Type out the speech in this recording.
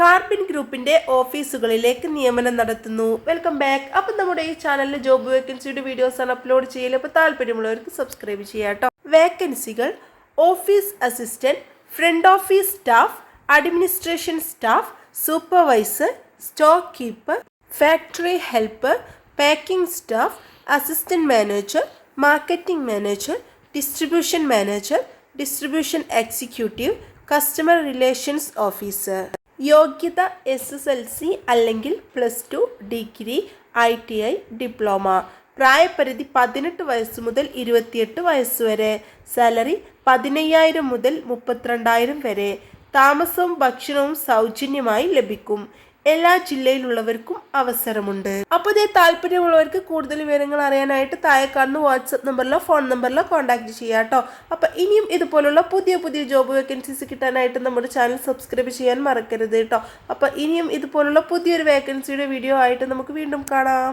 Carbine ഗ്രൂപ്പിന്റെ ഓഫീസുകളിലേക്ക് നിയമനം നടത്തുന്നു. വെൽക്കം ബാക്ക് അപ്പം നമ്മുടെ ഈ ചാനലിൽ ജോബ് വേക്കൻസിയുടെ ആണ് അപ്ലോഡ് ചെയ്യൽ അപ്പോൾ താല്പര്യമുള്ളവർക്ക് സബ്സ്ക്രൈബ് ചെയ്യാട്ടോ വേക്കൻസികൾ office assistant front office staff administration staff supervisor stock keeper factory helper packing staff assistant manager marketing manager distribution manager distribution executive customer relations officer യോഗ്യത എസ് എസ് എൽ സി അല്ലെങ്കിൽ plus two degree I T I diploma പ്രായപരിധി പതിനെട്ട് വയസ്സ് മുതൽ ഇരുപത്തിയെട്ട് വയസ്സ് വരെ. Salary പതിനയ്യായിരം മുതൽ മുപ്പത്തിരണ്ടായിരം വരെ. താമസവും ഭക്ഷണവും സൗജന്യമായി ലഭിക്കും. എല്ലാ ജില്ലയിലുള്ളവർക്കും അവസരമുണ്ട്. അപ്പോൾ ഇതേ താല്പര്യമുള്ളവർക്ക് കൂടുതൽ വിവരങ്ങൾ അറിയാനായിട്ട് താഴെ കാണുന്ന വാട്സപ്പ് നമ്പറിലോ ഫോൺ നമ്പറിലോ കോൺടാക്ട് ചെയ്യാം കേട്ടോ. അപ്പോൾ ഇനിയും ഇതുപോലുള്ള പുതിയ പുതിയ ജോബ് വേക്കൻസീസ് കിട്ടാനായിട്ട് നമ്മുടെ ചാനൽ സബ്സ്ക്രൈബ് ചെയ്യാൻ മറക്കരുത് കേട്ടോ. അപ്പോൾ ഇനിയും ഇതുപോലുള്ള പുതിയൊരു വേക്കൻസിയുടെ വീഡിയോ ആയിട്ട് നമുക്ക് വീണ്ടും കാണാം.